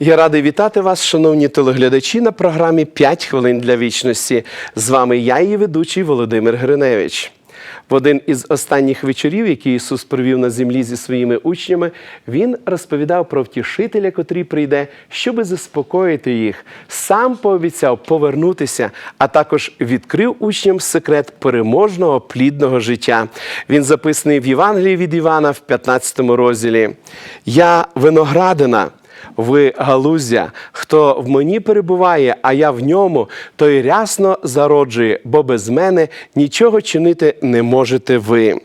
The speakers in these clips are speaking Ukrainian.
Я радий вітати вас, шановні телеглядачі, на програмі «5 хвилин для вічності. З вами я, її ведучий Володимир Гриневич. В один із останніх вечорів, які Ісус провів на землі зі своїми учнями, Він розповідав про втішителя, котрий прийде, щоби заспокоїти їх. Сам пообіцяв повернутися, а також відкрив учням секрет переможного плідного життя. Він записаний в Євангелії від Івана в 15 розділі. Я виноградина. Ви галуздя, хто в мені перебуває, а я в ньому, той рясно зароджує, бо без мене нічого чинити не можете ви.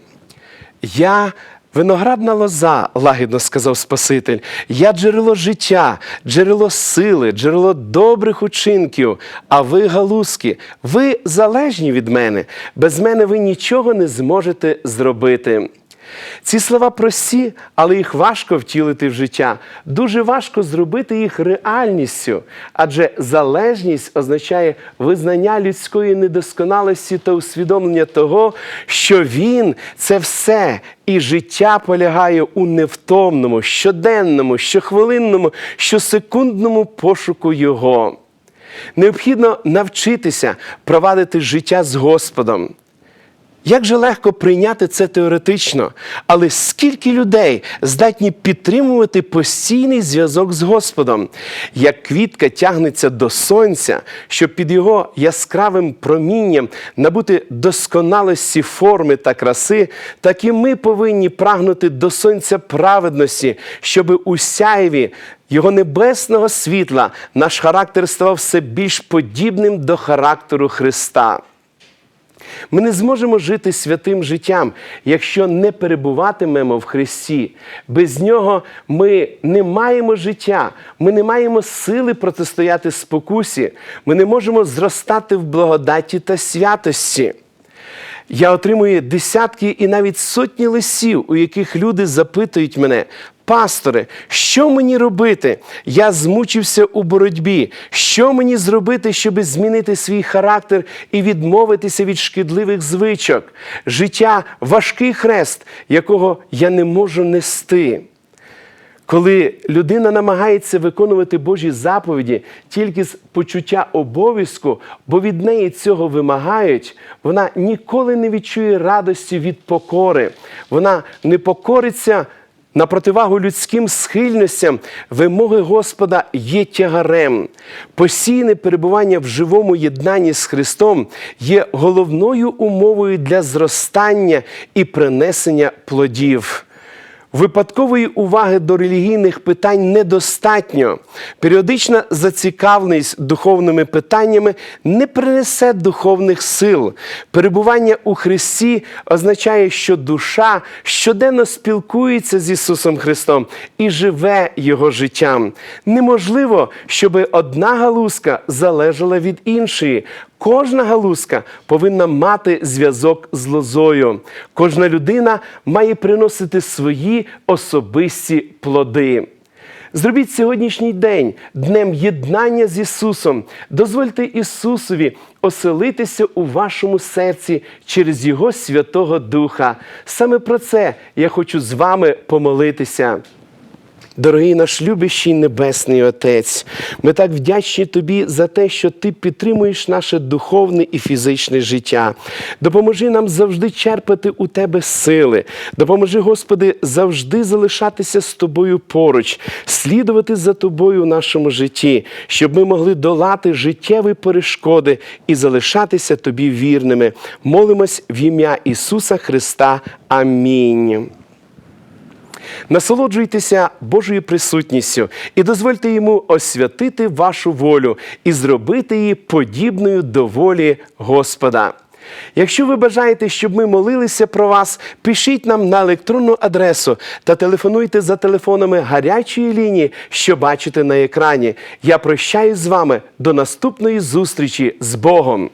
Я виноградна лоза, лагідно сказав Спаситель. Я джерело життя, джерело сили, джерело добрих учинків. А ви, галузки, ви залежні від мене. Без мене ви нічого не зможете зробити. Ці слова прості, але їх важко втілити в життя. Дуже важко зробити їх реальністю, адже залежність означає визнання людської недосконалості та усвідомлення того, що він це все, і життя полягає у невтомному, щоденному, щохвилинному, щосекундному пошуку Його. Необхідно навчитися провадити життя з Господом. Як же легко прийняти це теоретично, але скільки людей здатні підтримувати постійний зв'язок з Господом, як квітка тягнеться до сонця, щоб під його яскравим промінням набути досконалості форми та краси, так і ми повинні прагнути до сонця праведності, щоб у сяєві його небесного світла наш характер ставав все більш подібним до характеру Христа. Ми не зможемо жити святим життям, якщо не перебуватимемо в Христі. Без нього ми не маємо життя, ми не маємо сили протистояти спокусі, ми не можемо зростати в благодаті та святості. Я отримую десятки і навіть сотні листів, у яких люди запитують мене, пасторе, що мені робити? Я змучився у боротьбі. Що мені зробити, щоб змінити свій характер і відмовитися від шкідливих звичок? Життя важкий хрест, якого я не можу нести. Коли людина намагається виконувати Божі заповіді тільки з почуття обов'язку, бо від неї цього вимагають, вона ніколи не відчує радості від покори. Вона не покориться на противагу людським схильностям, вимоги Господа є тягарем. Постійне перебування в живому єднанні з Христом є головною умовою для зростання і принесення плодів. Випадкової уваги до релігійних питань недостатньо. Періодична зацікавленість духовними питаннями не принесе духовних сил. Перебування у Христі означає, що душа щоденно спілкується з Ісусом Христом і живе Його життям. Неможливо, щоб одна галузка залежала від іншої. Кожна галузка повинна мати зв'язок з лозою. Кожна людина має приносити свої особисті плоди. Зробіть сьогоднішній день днем єднання з Ісусом. Дозвольте Ісусові оселитися у вашому серці через Його Святого Духа. Саме про це я хочу з вами помолитися. Дорогий наш любящий Небесний Отець, ми так вдячні Тобі за те, що Ти підтримуєш наше духовне і фізичне життя. Допоможи нам завжди черпати у Тебе сили. Допоможи, Господи, завжди залишатися з Тобою поруч, слідувати за Тобою в нашому житті, щоб ми могли долати життєві перешкоди і залишатися Тобі вірними. Молимось в ім'я Ісуса Христа. Амінь. Насолоджуйтеся Божою присутністю і дозвольте йому освятити вашу волю і зробити її подібною до волі Господа. Якщо ви бажаєте, щоб ми молилися про вас, пишіть нам на електронну адресу та телефонуйте за телефонами гарячої лінії, що бачите на екрані. Я прощаюсь з вами до наступної зустрічі з Богом.